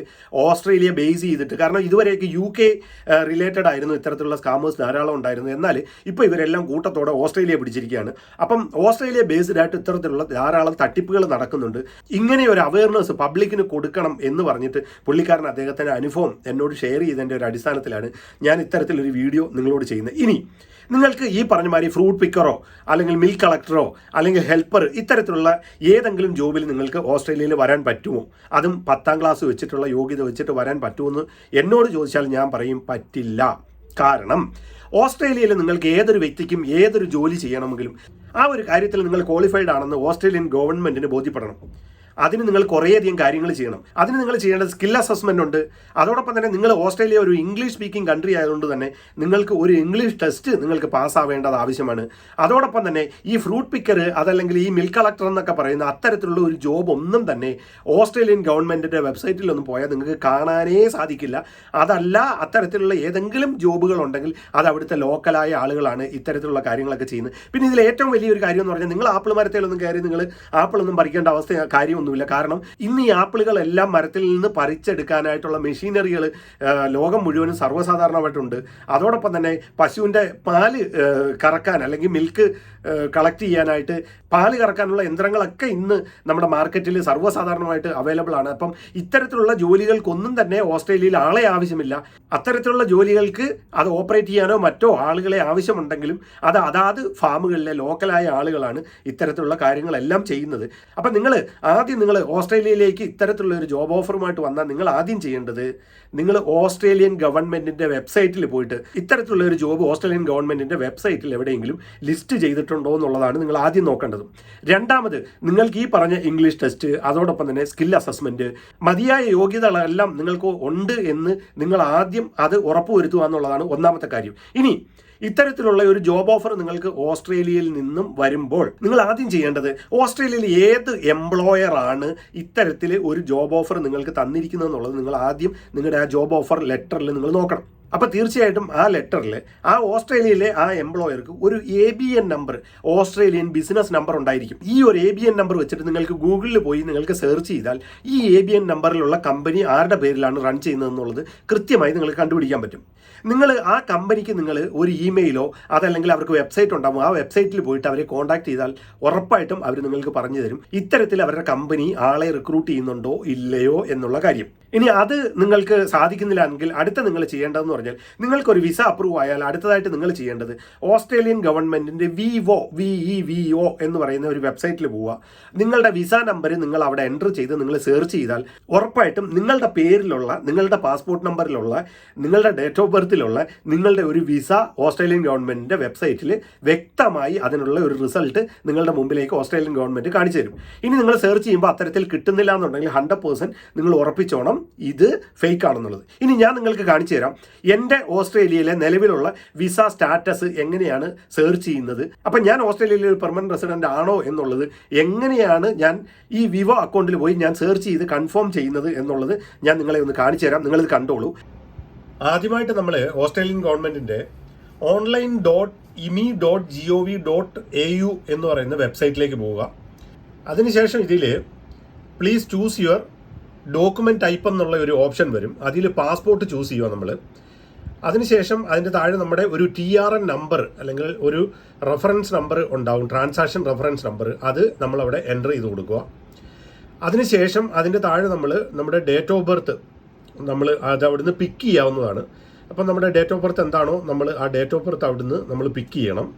ഓസ്ട്രേലിയ ബേസ് ചെയ്തിട്ട് കാരണം ഇതുവരെയൊക്കെ യു കെ റിലേറ്റഡ് ആയിരുന്നു ഇത്തരത്തിലുള്ള സ്കാമേഴ്സ് ധാരാളം ഉണ്ടായിരുന്നു. എന്നാൽ ഇപ്പോൾ ഇവരെല്ലാം കൂട്ടത്തോടെ ഓസ്ട്രേലിയ പിടിച്ചിരിക്കുകയാണ്. അപ്പം ഓസ്ട്രേലിയ ബേസ്ഡ് ആയിട്ട് ഇത്തരത്തിലുള്ള ധാരാളം തട്ടിപ്പുകൾ നടക്കുന്നുണ്ട്. ഇങ്ങനെ ഒരു അവയർനെസ് പബ്ലിക്കിന് കൊടുക്കണം എന്ന് പറഞ്ഞിട്ട് പുള്ളിക്കാരൻ അദ്ദേഹത്തിന്റെ അനുഭവം എന്നോട് ഷെയർ ചെയ്തതിന്റെ ഒരു അടിസ്ഥാനത്തിലാണ് ഞാൻ ഇത്തരത്തിലൊരു വീഡിയോ നിങ്ങളോട് ചെയ്യുന്നത്. ഇനി നിങ്ങൾക്ക് ഈ പറഞ്ഞ മാതിരി ഫ്രൂട്ട് പിക്കറോ അല്ലെങ്കിൽ മിൽക്ക് കളക്ടറോ അല്ലെങ്കിൽ ഹെൽപ്പർ ഇത്തരത്തിലുള്ള ഏതെങ്കിലും ജോബിൽ നിങ്ങൾക്ക് ഓസ്ട്രേലിയയിൽ വരാൻ പറ്റുമോ? അതും പത്താം ക്ലാസ് വെച്ചിട്ടുള്ള യോഗ്യത വെച്ചിട്ട് വരാൻ പറ്റുമെന്ന് എന്നോട് ചോദിച്ചാൽ ഞാൻ പറയും പറ്റില്ല. കാരണം ഓസ്ട്രേലിയയിൽ നിങ്ങൾക്ക് ഏതൊരു വ്യക്തിക്കും ഏതൊരു ജോലി ചെയ്യണമെങ്കിലും ആ ഒരു കാര്യത്തിൽ നിങ്ങൾ ക്വാളിഫൈഡ് ആണെന്ന് ഓസ്ട്രേലിയൻ ഗവൺമെന്റിന് ബോധ്യപ്പെടണം. അതിന് നിങ്ങൾ കുറേയധികം കാര്യങ്ങൾ ചെയ്യണം. അതിന് നിങ്ങൾ ചെയ്യേണ്ട സ്കിൽ അസസ്മെന്റ് ഉണ്ട്. അതോടൊപ്പം തന്നെ നിങ്ങൾ ഓസ്ട്രേലിയ ഒരു ഇംഗ്ലീഷ് സ്പീക്കിംഗ് കൺട്രി ആയതുകൊണ്ട് തന്നെ നിങ്ങൾക്ക് ഒരു ഇംഗ്ലീഷ് ടെസ്റ്റ് നിങ്ങൾക്ക് പാസ്സാവേണ്ടത് ആവശ്യമാണ്. അതോടൊപ്പം തന്നെ ഈ ഫ്രൂട്ട് പിക്കർ അതല്ലെങ്കിൽ ഈ മിൽക്ക് കളക്ടർ എന്നൊക്കെ പറയുന്ന അത്തരത്തിലുള്ള ഒരു ജോബ് ഒന്നും തന്നെ ഓസ്ട്രേലിയൻ ഗവൺമെന്റിന്റെ വെബ്സൈറ്റിലൊന്നും പോയാൽ നിങ്ങൾക്ക് കാണാനേ സാധിക്കില്ല. അതല്ല അത്തരത്തിലുള്ള ഏതെങ്കിലും ജോബുകൾ ഉണ്ടെങ്കിൽ അത് അവിടുത്തെ ലോക്കലായ ആളുകളാണ് ഇത്തരത്തിലുള്ള കാര്യങ്ങളൊക്കെ ചെയ്യുന്നത്. പിന്നെ ഇതിൽ ഏറ്റവും വലിയൊരു കാര്യം എന്ന് പറഞ്ഞാൽ നിങ്ങൾ ആപ്പിൾ മരത്തിലൊന്നും കയറി നിങ്ങൾ ആപ്പിളൊന്നും പറിക്കേണ്ട അവസ്ഥ കാര്യമൊന്നുമില്ല കാരണം ഇന്ന് ഈ ആപ്പിളുകളെല്ലാം മരത്തിൽ നിന്ന് പറിച്ചെടുക്കാനായിട്ടുള്ള മെഷീനറികൾ ലോകം മുഴുവനും സർവസാധാരണമായിട്ടുണ്ട്. അതോടൊപ്പം തന്നെ പശുവിന്റെ പാൽ കറക്കാൻ അല്ലെങ്കിൽ മിൽക്ക് കളക്ട് ചെയ്യാനായിട്ട് പാൽ കറക്കാനുള്ള യന്ത്രങ്ങളൊക്കെ ഇന്ന് നമ്മുടെ മാർക്കറ്റിൽ സർവസാധാരണമായിട്ട് അവൈലബിൾ ആണ്. അപ്പം ഇത്തരത്തിലുള്ള ജോലികൾക്കൊന്നും തന്നെ ഓസ്ട്രേലിയയിൽ ആളെ ആവശ്യമില്ല. അത്തരത്തിലുള്ള ജോലികൾക്ക് അത് ഓപ്പറേറ്റ് ചെയ്യാനോ മറ്റോ ആളുകളെ ആവശ്യമുണ്ടെങ്കിലും അത് അതാത് ഫാമുകളിലെ ലോക്കലായ ആളുകളാണ് ഇത്തരത്തിലുള്ള കാര്യങ്ങളെല്ലാം ചെയ്യുന്നത്. അപ്പം നിങ്ങൾ ആദ്യം നിങ്ങൾ ഓസ്ട്രേലിയയിലേക്ക് ഇത്തരത്തിലുള്ള ഒരു ജോബ് ഓഫറുമായിട്ട് വന്നാൽ നിങ്ങൾ ആദ്യം ചെയ്യേണ്ടത് നിങ്ങൾ ഓസ്ട്രേലിയൻ ഗവൺമെന്റിന്റെ വെബ്സൈറ്റിൽ പോയിട്ട് ഇത്തരത്തിലുള്ള ഒരു ജോബ് ഓസ്ട്രേലിയൻ ഗവൺമെന്റിന്റെ വെബ്സൈറ്റിൽ എവിടെയെങ്കിലും ലിസ്റ്റ് ചെയ്തിട്ടുണ്ടോ എന്നുള്ളതാണ് നിങ്ങൾ ആദ്യം നോക്കേണ്ടത്. രണ്ടാമത് നിങ്ങൾക്ക് ഈ പറഞ്ഞ ഇംഗ്ലീഷ് ടെസ്റ്റ് അതോടൊപ്പം തന്നെ സ്കിൽ അസസ്മെന്റ് മതിയായ യോഗ്യതകളെല്ലാം നിങ്ങൾക്ക് ഉണ്ട് എന്ന് നിങ്ങൾ ആദ്യം അത് ഉറപ്പുവരുത്തുക എന്നുള്ളതാണ് ഒന്നാമത്തെ കാര്യം. ഇനി ഇത്തരത്തിലുള്ള ഒരു ജോബ് ഓഫർ നിങ്ങൾക്ക് ഓസ്ട്രേലിയയിൽ നിന്നും വരുമ്പോൾ നിങ്ങൾ ആദ്യം ചെയ്യേണ്ടത് ഓസ്ട്രേലിയയിൽ ഏത് എംപ്ലോയർ ആണ് ഇത്തരത്തിൽ ഒരു ജോബ് ഓഫർ നിങ്ങൾക്ക് തന്നിരിക്കുന്നത് എന്നുള്ളത് നിങ്ങൾ ആദ്യം നിങ്ങളുടെ ആ ജോബ് ഓഫർ ലെറ്ററിൽ നിങ്ങൾ നോക്കണം. അപ്പൊ തീർച്ചയായിട്ടും ആ ലെറ്ററിൽ ആ ഓസ്ട്രേലിയയിലെ ആ എംപ്ലോയർക്ക് ഒരു A B N number Australian business number ഉണ്ടായിരിക്കും. ഈ ഒരു എ ബി എൻ നമ്പർ വെച്ചിട്ട് നിങ്ങൾക്ക് ഗൂഗിളിൽ പോയി നിങ്ങൾക്ക് സെർച്ച് ചെയ്താൽ ഈ എ ബി എൻ നമ്പറിലുള്ള കമ്പനി ആരുടെ പേരിലാണ് റൺ ചെയ്യുന്നതെന്നുള്ളത് കൃത്യമായി നിങ്ങൾക്ക് കണ്ടുപിടിക്കാൻ പറ്റും. നിങ്ങൾ ആ കമ്പനിക്ക് നിങ്ങൾ ഒരു ഇമെയിലോ അതല്ലെങ്കിൽ അവർക്ക് വെബ്സൈറ്റ് ഉണ്ടാകും ആ വെബ്സൈറ്റിൽ പോയിട്ട് അവരെ കോൺടാക്ട് ചെയ്താൽ ഉറപ്പായിട്ടും അവർ നിങ്ങൾക്ക് പറഞ്ഞു തരും ഇത്തരത്തിൽ അവരുടെ കമ്പനി ആളെ റിക്രൂട്ട് ചെയ്യുന്നുണ്ടോ ഇല്ലയോ എന്നുള്ള കാര്യം. ഇനി അത് നിങ്ങൾക്ക് സാധിക്കുന്നില്ല എങ്കിൽ അടുത്ത നിങ്ങൾ ചെയ്യേണ്ടതെന്ന് പറഞ്ഞാൽ നിങ്ങൾക്കൊരു വിസ അപ്രൂവ് ആയാൽ അടുത്തതായിട്ട് നിങ്ങൾ ചെയ്യേണ്ടത് ഓസ്ട്രേലിയൻ ഗവൺമെന്റിന്റെ VEVO V E V O എന്ന് പറയുന്ന ഒരു വെബ്സൈറ്റിൽ പോവുക. നിങ്ങളുടെ വിസ നമ്പർ നിങ്ങൾ അവിടെ എന്റർ ചെയ്ത് നിങ്ങൾ സെർച്ച് ചെയ്താൽ ഉറപ്പായിട്ടും നിങ്ങളുടെ പേരിലുള്ള നിങ്ങളുടെ പാസ്പോർട്ട് നമ്പറിലുള്ള നിങ്ങളുടെ ഡേറ്റ് ഓഫ് ബർത്തിലുള്ള നിങ്ങളുടെ ഒരു വിസ ഓസ്ട്രേലിയൻ ഗവൺമെന്റിന്റെ വെബ്സൈറ്റിൽ വ്യക്തമായി അതിനുള്ള ഒരു റിസൾട്ട് നിങ്ങളുടെ മുമ്പിലേക്ക് ഓസ്ട്രേലിയൻ ഗവൺമെന്റ് കാണിച്ചു തരും. ഇനി നിങ്ങൾ സെർച്ച് ചെയ്യുമ്പോൾ അത്തരത്തിൽ കിട്ടുന്നില്ല എന്നുണ്ടെങ്കിൽ ഹൺഡ്രഡ് പേഴ്സന്റ് നിങ്ങൾ ഉറപ്പിച്ചോണം. ഇത് ഫേക്ക് ആണെന്നുള്ളത്. ഇനി ഞാൻ നിങ്ങൾക്ക് കാണിച്ചു തരാം. എന്റെ ഓസ്ട്രേലിയയിലെ നിലവിലുള്ള വിസ സ്റ്റാറ്റസ് എങ്ങനെയാണ് സെർച്ച് ചെയ്യുന്നത്? അപ്പം ഞാൻ ഓസ്ട്രേലിയയിലെ ഒരു പെർമനന്റ് റെസിഡന്റ് ആണോ എന്നുള്ളത് എങ്ങനെയാണ് ഞാൻ ഈ വിവോ അക്കൗണ്ടിൽ പോയി ഞാൻ സെർച്ച് ചെയ്ത് കൺഫേം ചെയ്യുന്നത് എന്നുള്ളത് ഞാൻ നിങ്ങളെ ഒന്ന് കാണിച്ചു തരാം. നിങ്ങളിത് കണ്ടോളൂ. ആദ്യമായിട്ട് നമ്മൾ ഓസ്ട്രേലിയൻ ഗവൺമെന്റിന്റെ online dot immi dot G O V dot A U എന്ന് പറയുന്ന വെബ്സൈറ്റിലേക്ക് പോവുക. അതിനുശേഷം ഇതിൽ please choose your document type എന്നുള്ള ഒരു ഓപ്ഷൻ വരും. അതിൽ പാസ്പോർട്ട് ചൂസ് ചെയ്യുക നമ്മൾ അതിനുശേഷം അതിന്റെ താഴെ നമ്മുടെ ഒരു ടി ആർ എൻ നമ്പർ അല്ലെങ്കിൽ ഒരു റെഫറൻസ് നമ്പർ ഉണ്ടാവും ട്രാൻസാക്ഷൻ റെഫറൻസ് നമ്പർ അത് നമ്മൾ അവിടെ എന്റർ ചെയ്ത് കൊടുക്കുക. അതിനുശേഷം അതിന്റെ താഴെ നമ്മൾ നമ്മുടെ ഡേറ്റ് ഓഫ് ബർത്ത് നമ്മൾ അത് അവിടുന്ന് പിക്ക് ചെയ്യാവുന്നതാണ്. അപ്പം നമ്മുടെ ഡേറ്റ് ഓഫ് ബർത്ത് എന്താണോ നമ്മൾ ആ ഡേറ്റ് ഓഫ് ബർത്ത് അവിടുന്ന് നമ്മൾ പിക്ക് ചെയ്യണം.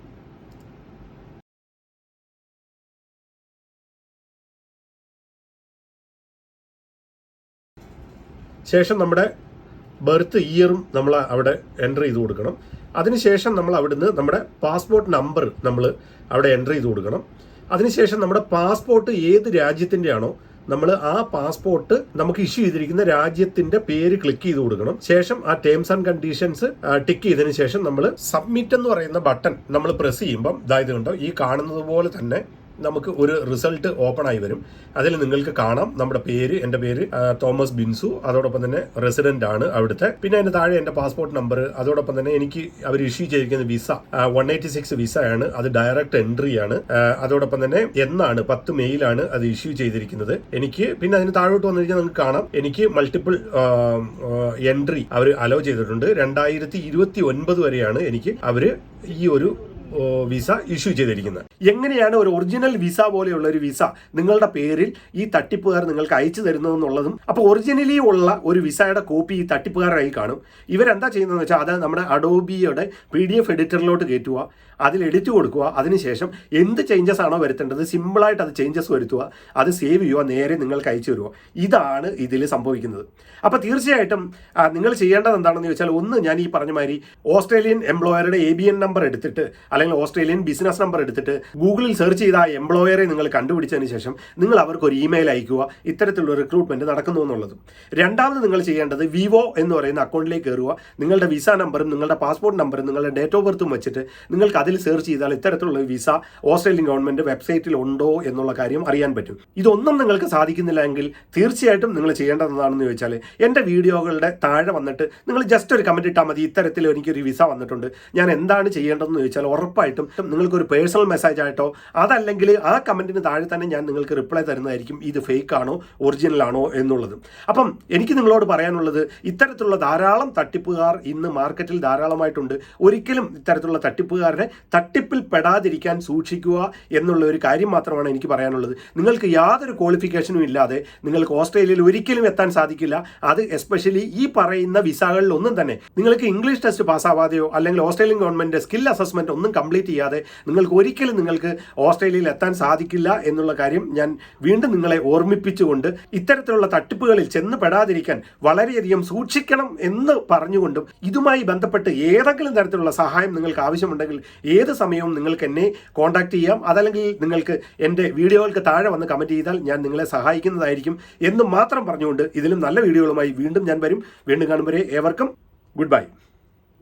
ശേഷം നമ്മുടെ ബർത്ത് ഇയറും നമ്മൾ അവിടെ എന്റർ ചെയ്ത് കൊടുക്കണം. അതിനുശേഷം നമ്മൾ അവിടുന്ന് നമ്മുടെ പാസ്പോർട്ട് നമ്പർ നമ്മൾ അവിടെ എന്റർ ചെയ്ത് കൊടുക്കണം. അതിനുശേഷം നമ്മുടെ പാസ്പോർട്ട് ഏത് രാജ്യത്തിന്റെ ആണോ നമ്മൾ ആ പാസ്പോർട്ട് നമുക്ക് ഇഷ്യൂ ചെയ്തിരിക്കുന്ന രാജ്യത്തിന്റെ പേര് ക്ലിക്ക് ചെയ്ത് കൊടുക്കണം. ശേഷം ആ ടേംസ് ആൻഡ് കണ്ടീഷൻസ് ടിക്ക് ചെയ്തതിന് ശേഷം നമ്മൾ സബ്മിറ്റ് എന്ന് പറയുന്ന ബട്ടൺ നമ്മൾ പ്രസ് ചെയ്യുമ്പം ഇതായത് കണ്ടോ? ഈ കാണുന്നത് പോലെ തന്നെ നമുക്ക് ഒരു റിസൾട്ട് ഓപ്പൺ ആയി വരും. അതിൽ നിങ്ങൾക്ക് കാണാം നമ്മുടെ പേര് എന്റെ പേര് തോമസ് ബിൻസു. അതോടൊപ്പം തന്നെ റെസിഡന്റ് ആണ് അവിടുത്തെ. പിന്നെ അതിന്റെ താഴെ എന്റെ പാസ്പോർട്ട് നമ്പർ അതോടൊപ്പം തന്നെ എനിക്ക് അവർ ഇഷ്യൂ ചെയ്തിരിക്കുന്ന visa one eighty six visa ആണ്. അത് ഡയറക്റ്റ് എൻട്രി ആണ്. അതോടൊപ്പം തന്നെ എന്നാണ് പത്ത് മെയിലാണ് അത് ഇഷ്യൂ ചെയ്തിരിക്കുന്നത്. എനിക്ക് പിന്നെ അതിന് താഴോട്ട് വന്നു കഴിഞ്ഞാൽ നമുക്ക് കാണാം. എനിക്ക് മൾട്ടിപ്പിൾ എൻട്രി അവർ അലോ ചെയ്തിട്ടുണ്ട്. രണ്ടായിരത്തി ഇരുപത്തി ഒൻപത് വരെയാണ് എനിക്ക് അവർ ഈ ഒരു വിസ ഇഷ്യൂ ചെയ്തിരിക്കുന്നത്. എങ്ങനെയാണ് ഒരു ഒറിജിനൽ വിസ പോലെയുള്ള ഒരു വിസ നിങ്ങളുടെ പേരിൽ ഈ തട്ടിപ്പുകാർ നിങ്ങൾക്ക് അയച്ചു തരുന്നതെന്നുള്ളതും അപ്പോൾ ഒറിജിനലി ഉള്ള ഒരു വിസയുടെ കോപ്പി ഈ തട്ടിപ്പുകാരായി കാണും. ഇവരെന്താ ചെയ്യുന്നതെന്ന് വെച്ചാൽ അത് നമ്മുടെ അഡോബിയുടെ പി ഡി എഫ് എഡിറ്ററിലോട്ട് കയറ്റുക അതിൽ എഡിറ്റ് കൊടുക്കുക അതിനുശേഷം എന്ത് ചേഞ്ചസ് ആണോ വരുത്തേണ്ടത് സിമ്പിളായിട്ട് അത് ചേഞ്ചസ് വരുത്തുക അത് സേവ് ചെയ്യുക നേരെ നിങ്ങൾക്ക് അയച്ചു തരുക. ഇതാണ് ഇതിൽ സംഭവിക്കുന്നത്. അപ്പോൾ തീർച്ചയായിട്ടും നിങ്ങൾ ചെയ്യേണ്ടത് എന്താണെന്ന് ചോദിച്ചാൽ ഒന്ന് ഞാൻ ഈ പറഞ്ഞ മാതിരി ഓസ്ട്രേലിയൻ എംപ്ലോയറുടെ എ ബി എൻ നമ്പർ എടുത്തിട്ട് അല്ലെങ്കിൽ ഓസ്ട്രേലിയൻ ബിസിനസ് നമ്പർ എടുത്തിട്ട് ഗൂഗിളിൽ സെർച്ച് ചെയ്ത ആ എംപ്ലോയറെ നിങ്ങൾ കണ്ടുപിടിച്ചതിന് ശേഷം നിങ്ങൾ അവർക്ക് ഒരു ഇമെയിൽ അയക്കുക ഇത്തരത്തിലുള്ള റിക്രൂട്ട്മെന്റ് നടക്കുന്നു എന്നുള്ളത്. രണ്ടാമത് നിങ്ങൾ ചെയ്യേണ്ടത് വിവോ എന്ന് പറയുന്ന അക്കൗണ്ടിലേക്ക് കയറുക. നിങ്ങളുടെ വിസ നമ്പറും നിങ്ങളുടെ പാസ്പോർട്ട് നമ്പറും നിങ്ങളുടെ ഡേറ്റ് ഓഫ് ബർത്തും വെച്ചിട്ട് നിങ്ങൾക്ക് അതിൽ സെർച്ച് ചെയ്താൽ ഇത്തരത്തിലുള്ള വിസ ഓസ്ട്രേലിയൻ ഗവൺമെന്റ് വെബ്സൈറ്റിൽ ഉണ്ടോ എന്നുള്ള കാര്യം അറിയാൻ പറ്റും. ഇതൊന്നും നിങ്ങൾക്ക് സാധിക്കുന്നില്ലെങ്കിൽ തീർച്ചയായിട്ടും നിങ്ങൾ ചെയ്യേണ്ടതെന്നാണെന്ന് ചോദിച്ചാൽ എന്റെ വീഡിയോകളുടെ താഴെ വന്നിട്ട് നിങ്ങൾ ജസ്റ്റ് ഒരു കമന്റ് ഇട്ടാൽ മതി. ഇത്തരത്തിൽ എനിക്കൊരു വിസ വന്നിട്ടുണ്ട്. ഞാൻ എന്താണ് ചെയ്യേണ്ടതെന്ന് ചോദിച്ചാൽ ഉറപ്പായിട്ടും നിങ്ങൾക്കൊരു പേഴ്സണൽ മെസ്സേജ് ആയിട്ടോ അതല്ലെങ്കിൽ ആ കമന്റിന് താഴെ തന്നെ ഞാൻ നിങ്ങൾക്ക് റിപ്ലൈ തരുന്നതായിരിക്കും ഇത് ഫേക്ക് ആണോ ഒറിജിനൽ ആണോ എന്നുള്ളത്. അപ്പം എനിക്ക് നിങ്ങളോട് പറയാനുള്ളത് ഇത്തരത്തിലുള്ള ധാരാളം തട്ടിപ്പുകാർ ഇന്ന് മാർക്കറ്റിൽ ധാരാളമായിട്ടുണ്ട്. ഒരിക്കലും ഇത്തരത്തിലുള്ള തട്ടിപ്പുകാരനെ തട്ടിപ്പിൽ പെടാതിരിക്കാൻ സൂക്ഷിക്കുക എന്നുള്ള ഒരു കാര്യം മാത്രമാണ് എനിക്ക് പറയാനുള്ളത്. നിങ്ങൾക്ക് യാതൊരു ക്വാളിഫിക്കേഷനും ഇല്ലാതെ നിങ്ങൾക്ക് ഓസ്ട്രേലിയയിൽ ഒരിക്കലും എത്താൻ സാധിക്കില്ല. അത് എസ്പെഷ്യലി ഈ പറയുന്ന വിസകളിൽ ഒന്നും തന്നെ. നിങ്ങൾക്ക് ഇംഗ്ലീഷ് ടെസ്റ്റ് പാസ്സാവാതെയോ അല്ലെങ്കിൽ ഓസ്ട്രേലിയൻ ഗവൺമെന്റ് സ്കിൽ അസസ്മെന്റ് ഒന്നും കംപ്ലീറ്റ് ചെയ്യാതെ നിങ്ങൾക്ക് ഒരിക്കലും നിങ്ങൾക്ക് ഓസ്ട്രേലിയയിൽ എത്താൻ സാധിക്കില്ല എന്നുള്ള കാര്യം ഞാൻ വീണ്ടും നിങ്ങളെ ഓർമ്മിപ്പിച്ചുകൊണ്ട് ഇത്തരത്തിലുള്ള തട്ടിപ്പുകളിൽ ചെന്ന് പെടാതിരിക്കാൻ വളരെയധികം സൂക്ഷിക്കണം എന്ന് പറഞ്ഞുകൊണ്ടും ഇതുമായി ബന്ധപ്പെട്ട് ഏതെങ്കിലും തരത്തിലുള്ള സഹായം നിങ്ങൾക്ക് ആവശ്യമുണ്ടെങ്കിൽ ഏത് സമയവും നിങ്ങൾക്ക് എന്നെ കോൺടാക്ട് ചെയ്യാം. അതല്ലെങ്കിൽ നിങ്ങൾക്ക് എന്റെ വീഡിയോകൾക്ക് താഴെ വന്ന് കമന്റ് ചെയ്താൽ ഞാൻ നിങ്ങളെ സഹായിക്കുന്നതായിരിക്കും എന്ന് മാത്രം പറഞ്ഞുകൊണ്ട് ഇതിലും നല്ല വീഡിയോകളുമായി വീണ്ടും ഞാൻ വരും. വീണ്ടും കാണുമ്പോൾ ഏവർക്കും ഗുഡ് ബൈ